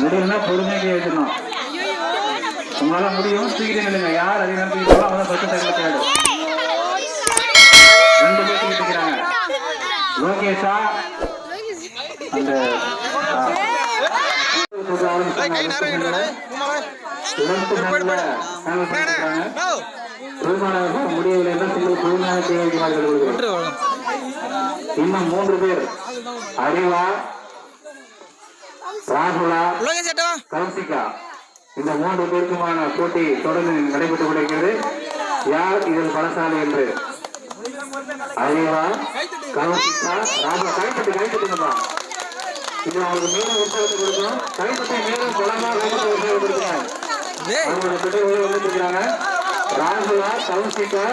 முடியலன்னா பொறுமையாக வச்சுக்கணும் உங்களால முடியும். தூக்கிட்டு நில்லுங்க. யார் அதிக நேரம் தூக்கிட்டாலும் அவங்க செகண்ட் தேர்டு ரெண்டு பேர் இருக்கிறாங்க லோகேஷா அந்த முடியவில்லை இன்னும் மூன்று பேர். அறிவா ராகுலா கௌசிகா. இந்த மூன்று பேருக்குமான போட்டி தொடர்ந்து நடைபெற்றுக் கொண்டிருக்கிறது. யார் இதில் பலசாலி என்று? அறிவா கௌசிகா ராகுலா. கைப்பட்டு கைப்பட்டுங்கப்பா இது அவங்களுக்கு மேலும் உற்சாகத்தை கொடுக்கணும் கைப்பட்டை மேலும் பலமா கைப்பட்ட உற்சாகம் கொடுக்கிறாங்க அவங்களோட பெற்ற உதவி வந்துட்டு இருக்கிறாங்க ராகுலா கௌசிகா.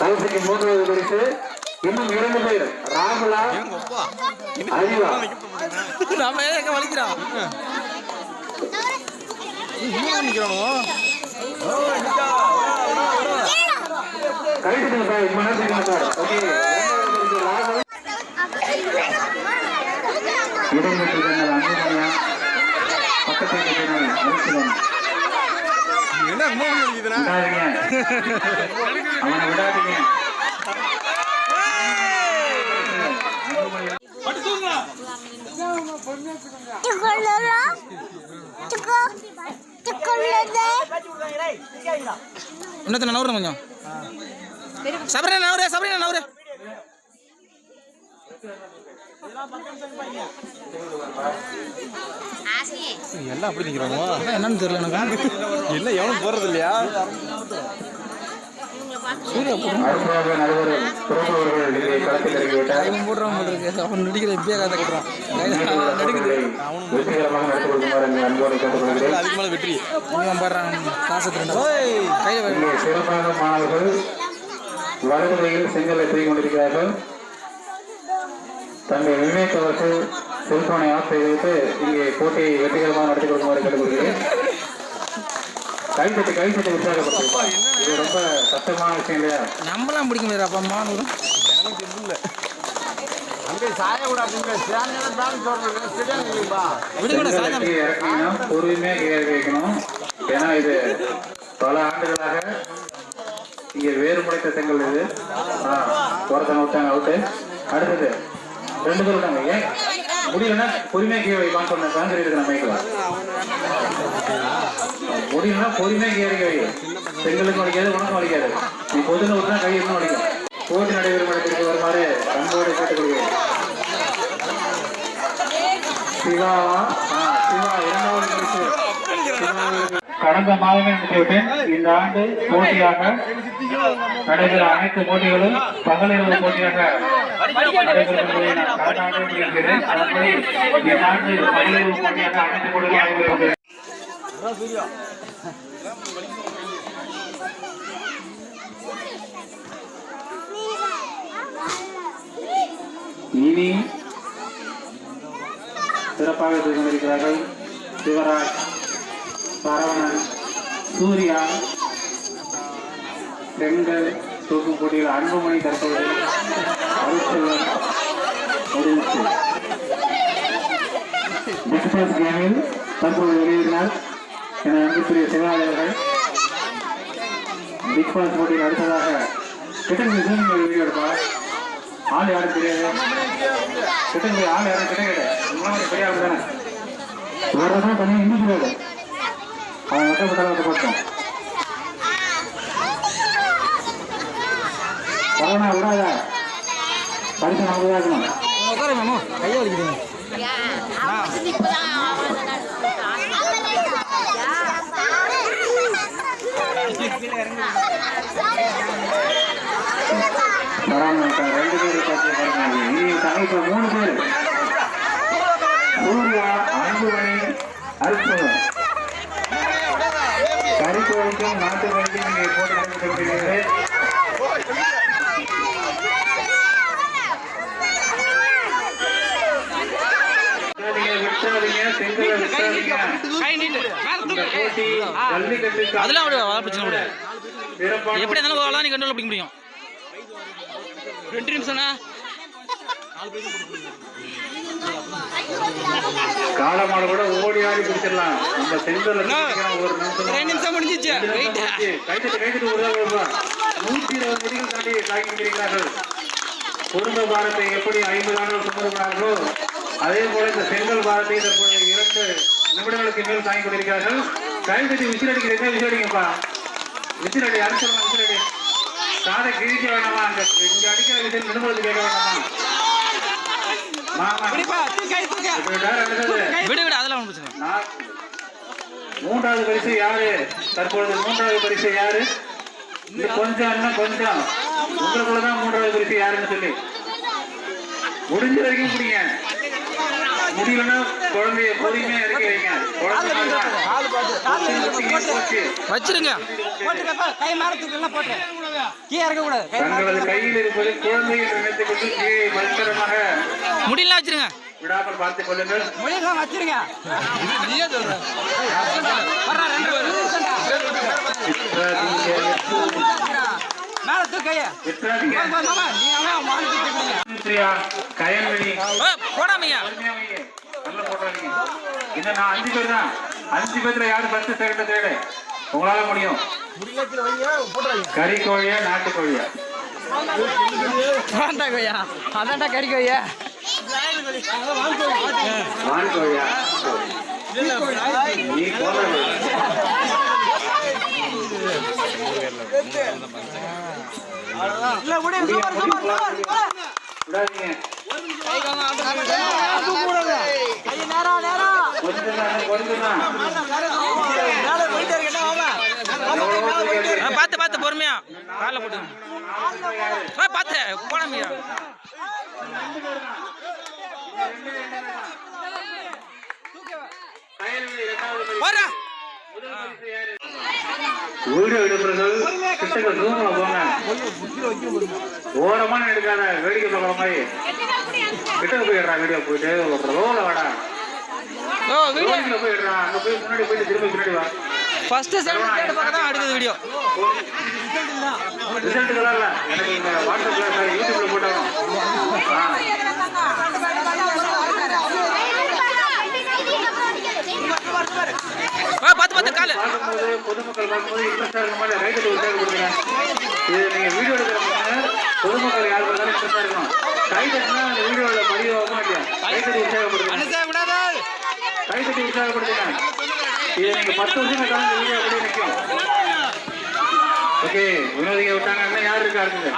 கௌசிக்கு மூன்றாவது பரிசு. இன்னும் இரண்டு பேர். ராகுலா அறிவா. நாம எங்க வலிக்கிறான் சார் சார் ஓகே. அன்புமணியா பக்கத்தில் என்ன அவனை விடாதீங்க. இன்னொருத்தன நவரு கொஞ்சம் சபரினா நவரு சபரினா நவரு எல்லாம் அப்படி நிக்கிறானோ என்னன்னு தெரியல எனக்கு. இல்ல எவனும் போறது இல்லையா இவன் போடுறான் போல இருக்கு. அவன் நடிக்கிற இப்பயே கதை கட்டுறான். அன்போடு கேட்டுக்கொள்கிறேன். அதுக்கு மேல வெற்றி. இவன் பாடுறான் காசு திருண்டா மாணவர்கள் வலதுகையில் செங்கலை தூக்கி கொண்டிருக்கிறார்கள். தந்தை விவேக் அவர்கள் செல்போனை ஆஃப் செய்துவிட்டு இங்கே போட்டியை வெற்றிகரமாக நடத்தி கொடுக்குமாறு கேட்டுக்கொள்கிறேன். கைத்தட்டி கைத்தட்டி உற்சாகப்படுத்திருப்பார் இது ரொம்ப கஷ்டமான விஷயம் இல்லையா நம்மளாம் பிடிக்க முடியாது அப்பா அம்மா பொறுமையாக கீழே இறக்கி வைக்கணும். ஏன்னா இது பல ஆண்டுகளாக இங்கே வேறு முளைத்த செங்கல் இது. ஆ ஒருத்தங்க விட்டாங்க அவுட்டு. அடுத்தது ரெண்டு பேர் விட்டாங்க ஏன்? முடியலன்னா பொறுமையாக கீழே வைப்பான்னு சொன்னேன் தான் தெரியுது மைக்கில் முடியலன்னா பொறுமையாக கீழே இறக்கி வை. செங்கலுக்கும் வலிக்காது உனக்கும் வலிக்காது. நீ பொதுன்னு விட்டா கை இன்னும் வலிக்கும். போட்டி நடைபெறும் இடத்திற்கு வருமாறு அன்போடு கேட்டுக்கொள்கிறேன். சிவாவா சிவா இரண்டாவது பரிசு கடந்த மாதமே முடித்துவிட்டேன் இந்த ஆண்டு போட்டியாக நடைபெற அனைத்து போட்டிகளும் பகலிரவு போட்டியாக இனி சிறப்பாக செய்து கொண்டிருக்கிறார்கள் சிவராஜ் சரவணன் சூர்யா செங்கல் தூக்கும் போட்டியில் அன்புமணி தற்போது அருட்செல்வன் முடிவுச்சு பிக்பாஸ் கேமில் தற்போது வெளியேறினார் என அன்புக்குரிய செயலாளர்கள் பிக் பாஸ் போட்டியில் அடுத்ததாக கிட்டங்கு சூழ்நிலை வீடியோ எடுப்பா. ஆள் யாரும் தெரியாது கிட்டங்கு ஆள் யாரும் கிடையாது. பெரிய தெரியாது தானே வரதான் தனியாக இன்னும் இன்னைக்கு அவன் வெட்டப்பட்டாலும் பார்த்தோம் சரவணா விடாத. பரிசு நமக்கு தான் இருக்கணும். உட்கார மாமா கையை ரெண்டு பேர் பாருங்க தலைப்பு மூணு பேர். சூர்யா அன்புமணி அருட்சவன் கறிக்கோழிக்கும் நாட்டு கோழிக்கும் இங்கே போட்டி அதெல்லாம் வா பிரச்சனை சிறப்பான எப்படி இருந்தாலும் நீ கண்ட்ரோல் பிடிக்க முடியும் ரெண்டு நிமிஷம்னா காலமாடு கூட ஓடி ஆடி பிடிச்சிடலாம். நம்ம செங்கல் ஒரு நிமிஷம். நிமிஷம் முடிஞ்சிச்சு. ஒரு நூற்றி இருபது நொடிகள் தாண்டி தாக்கி இருக்கிறார்கள் குடும்ப பாரத்தை எப்படி ஐம்பது ஆண்டுகள் சுமந்துகிறார்களோ அதே போல இந்த செங்கல் பாரத்தை தற்போது இரண்டு நிமிடங்களுக்கு மேல் தாங்கி கொண்டிருக்கிறார்கள். கைத்தட்டி விசில் அடிக்கிறீங்க விசில் அடிங்கப்பா. விசில் அடி அடிச்சிடலாம் விசில் அடி. காதை கிழிக்க வேணாமா அந்த இங்க அடிக்கிற விசில் நிமிடத்துக்கு கேட்க வேணாமா மூன்றாவது பரிசு யாரு? தற்பொழுது மூன்றாவது பரிசு யாரு? இது கொஞ்சம் இன்னும் கொஞ்சம். உங்களுக்குள்ளதான் மூன்றாவது பரிசு யாருன்னு சொல்லி. முடிஞ்ச வரைக்கும் பிடிங்க. முடியலன்னா குழந்தைய பொறுமையா இறக்கி வைங்க. குழந்தை போச்சு வச்சிருங்க. கை மேல தூக்கலாம் போட்டு கீழே இறக்க கூடாது தங்களது கையில் இருப்பது குழந்தை என்று நினைத்துக் கொண்டு கீழே பத்திரமாக முடியலாம் வச்சிருங்க. விடாமல் பார்த்துக் கொள்ளுங்கள். முடியலாம் வச்சிருங்க. நீயே சொல்ற. மேல தூக்கைய கயல்வெளி. போடாமையா. நல்லா. இந்த நான் அஞ்சு பேர் தான். அஞ்சு பேர்ல யாரு ஃபர்ஸ்ட் செகண்ட் தேர்டு உங்களால முடியும். கறி கோழியா நாட்டு கோழியா கொய்யா அதான்டா கறி வான் கோழியா நீ போன இல்ல விடு. சூப்பர் சூப்பர் சூப்பர் விடாதீங்க. பார்த்து பார்த்து பொறுமையா. கால போட்டு. பார்த்து போடாமையா வீடியோ கிட்டக்க போங்க. ஓரமா எடுக்காத வேடிக்கை பார்க்குற மாதிரி. கிட்டக்க போயிடுறா வீடியோ போயிட்டு. ஒரு ரோல வாடா. ஓ வீடியோ ரோட்ல போயிடுறா அங்க போய் முன்னாடி போயிட்டு திரும்ப பின்னாடி வா. ஃபர்ஸ்ட் செகண்ட் பக்கம் தான் எடுக்குது வீடியோ ரிசல்ட்டுகளா இல்ல. எனக்கு இந்த வாட்ஸ்அப்ல யூடியூப்ல போட்டாங்க. பார்த்து பார்த்து காலு. பொதுமக்கள் பார்க்கும்போது இன்ட்ரெஸ்டா இருக்க மாதிரி ரைட்டு கொடுங்க இது நீங்க வீடியோ எடுக்கிறவங்க பொதுமக்கள் யார் பார்த்தாலும் இன்ட்ரெஸ்டா இருக்கணும். கை தட்டினா அந்த வீடியோல பதிவாக இல்லையா கை தட்டி உற்சாகப்படுத்துங்க. கை தட்டி உற்சாகப்படுத்துங்க. இது நீங்க பத்து வருஷம் கலந்து இந்த வீடியோ அப்படியே நிற்கும் ஓகே வினோதிங்க விட்டாங்க. யார் இருக்கா இருக்குது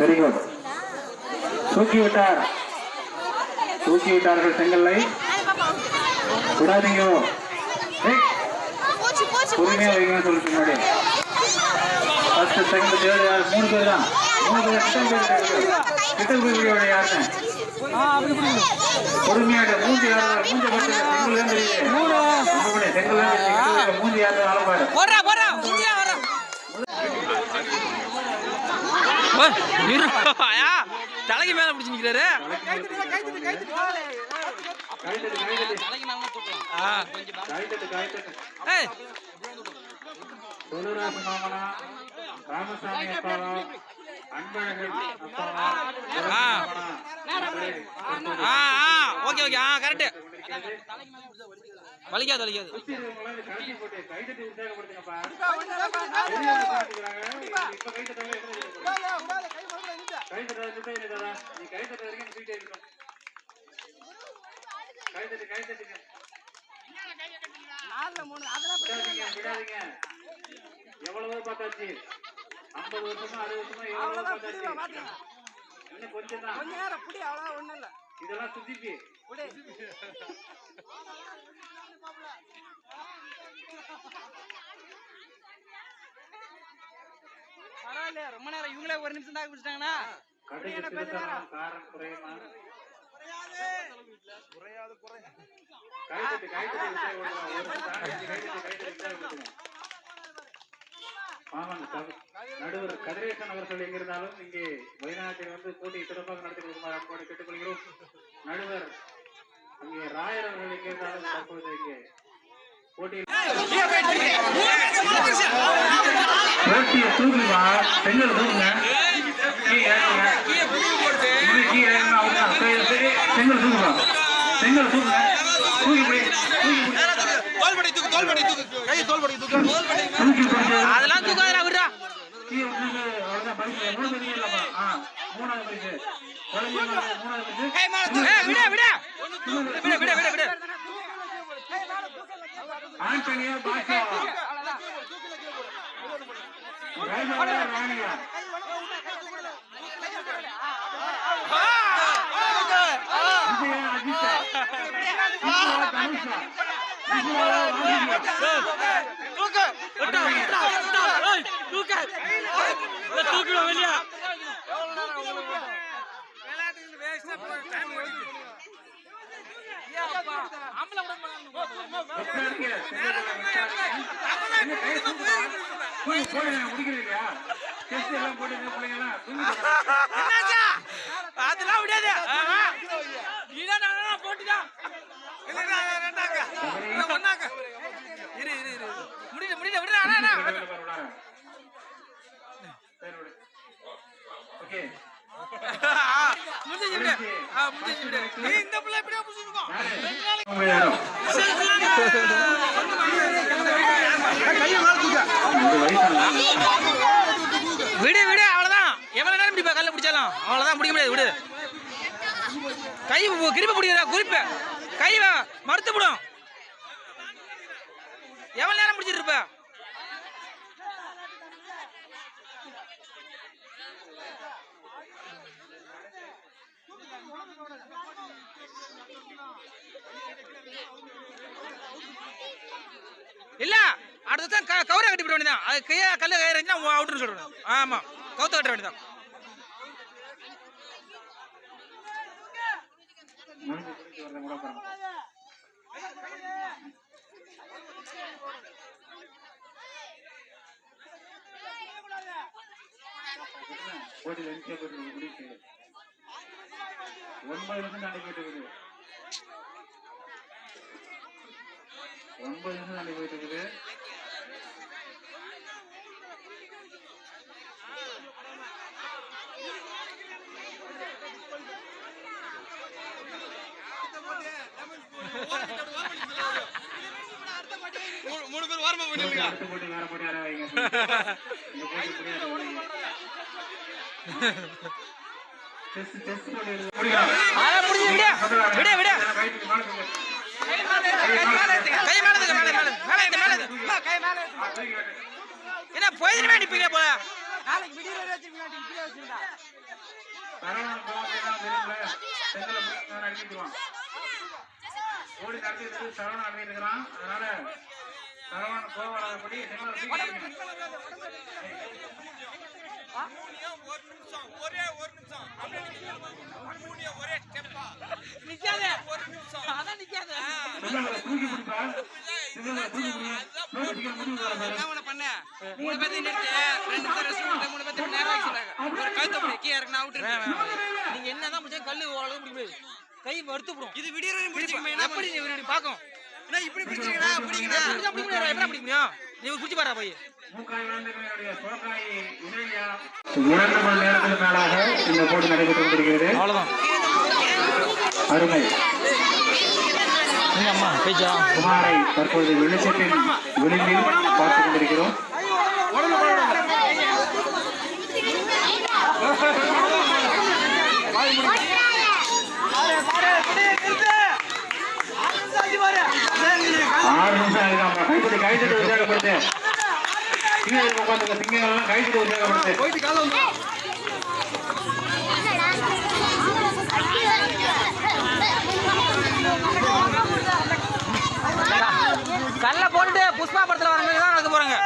வெரி குட் தூக்கி விட்டார். தூக்கி விட்டார்கள் செங்கல்லை. விடாதீங்க. பொறுமையா வைங்கன்னு சொல்லிட்டு முன்னாடி. ஃபர்ஸ்ட் செகண்ட் தேர்ட் யார் மூணு பேர் தான். மூணு பேர் கிட்ட போய் கிட்ட வீடியோட யாருன்னு பொறுமையாக மூஞ்சி யாரு செங்கல் செங்கல் யாரு தலைக்கு மேல பிடிச்சு நிக்கிறாரு. ராமசாமி அப்பாவா? Anbazhagan okay okay. ஆ கரெக்ட் வலிக்காது வலிக்காது. எவ்வளவோ பார்த்தாச்சு. 50 வருஷமா, 60 வருஷமா எவ்வளவோ பார்த்தாச்சு. இன்னும் கொஞ்சம் தான். இதெல்லாம் சுத்திச்சு பரவாயில்ல ரொம்ப நேரம் இவங்களே ஒரு நிமிஷம் தான் பிடிச்சிட்டாங்கன்னா. ஒரு நிமிஷம் கைத்தட்டு உற்சாகப்படுத்துங்க. தலைவர் கதிரேசன் அவர்கள் எங்கிருந்தாலும் இங்கே வயநாட்டில் வந்து போட்டியை சிறப்பாக நடத்தி கொடுக்குமாறு அன்போடு கேட்டுக்கொள்கிறோம். நடுவர் அங்கே ராயர் அவர்கள் எங்கிருந்தாலும் தற்போது இங்கே கை தோல்படி தூக்கு அதெல்லாம் மூணாவது பரிசு குழந்தைங்க மூணாவது மேல தூக்கு ஆண்டனியா பாஷா ராணியா தூக்கு விட்டா விட்டா விட்டா ஏய் தூக்கு தூக்கு வெளிய உட்காருங்க. என்ன கை தூக்குமா? தூக்கி போடுங்க, முடிக்கிறீங்களா? chest எல்லாம் போடுங்க. அதெல்லாம் விடாது இதான் நான் போட்டுதான் ஒன்னாங்க இரு இரு இரு முடியல முடியல விடுறா அண்ணா அண்ணா வெளியில பாரு, உள்ளார. சரி, விடு. Okay. முடிஞ்சு விடு ஆ முடிஞ்சு விடு நீ இந்த பிள்ளை இப்படியே புடிச்சிருக்கோம் விடு விடு அவ்வளவுதான். எவ்வளவு நேரம் பிடிப்பா கல்ல பிடிச்சாலும்? அவ்வளவுதான் பிடிக்க முடியாது விடு. கை கிருப்ப பிடிக்கிறா குறிப்பு. கை மறுத்து விடும் எவ்வளவு நேரம் பிடிச்சிட்டு இருப்ப? இல்ல அடுத்ததான் கவரை கவுரை கட்டி விட வேண்டியதான் அது கையா கல்ல கயிறு இருந்துச்சுன்னா அவுட்னு சொல்றேன். ஆமா கவுத்த கட்ட வேண்டியதான் முடிஞ்சு முடிஞ்சு நடைபெற்றது கூட பாருங்க. போட்டியில் எண்ணிக்கை போட்டு முடிச்சு ஒன்பது நிமிஷம் தாண்டி போயிட்டு இருக்குது ஒன்பது நிமிஷம் தாண்டி போயிட்டு இருக்குது மூணு பேர் வாரமா பண்ணிருக்கா அடுத்த போட்டி வேற போட்டி யாரா வைங்க செஸ் செஸ் போட்டி விடு விடு விடு மேல கை மேல மேல மேல மேல மேல என்ன போயிடுமே நிப்பீங்க போல செங்கல போய் ஓடி அதனால ஒரே ஒரு நிமிஷம் ஒரே ஸ்டெப்பா நிக்காத. அதான் நிக்காத. பிடி உன பண்ண மூணு பேர்த்து நிறுத்து ரெண்டு பேர் ரெஸ்ட் மூணு பேர்த்து நேரம் ஒரு கழுத்த முடி கீழே இறக்குனா அவுட் நீங்க என்னதான் முடிச்சா கல்லு ஓரளவு முடியாது. கை வறுத்து போடும் இது விடிய முடிச்சுக்கமே எப்படி நீ பாக்கும் என்ன இப்படி பிடிச்சிருக்கா பிடிக்கணும் பிடிக்க முடியாது. எப்படி பிடிக்க முடியும்? நீ பிடிச்சி பாரா போய். இரண்டு மணி நேரத்துக்கு மேலாக இந்த போட்டி நடைபெற்றுக் கொண்டிருக்கிறது. அவ்வளவுதான். அருமை. நீங்க அம்மா பேச்சா? குமாரை தற்போது வெளிச்சத்தின் விளிம்பில் பார்த்துக் கொண்டிருக்கிறோம். ஆகிதான் கைத்தடி கைத்தடி உற்சாகப்படுத்து. சிங்கம் உட்காந்துங்க சிங்கங்கள்லாம் கைத்தடி உற்சாகப்படுத்து போயிட்டு காலம் வந்து கல்ல போட்டுட்டு புஷ்பா படத்துல வர மாதிரி தான் நடக்க போறாங்க.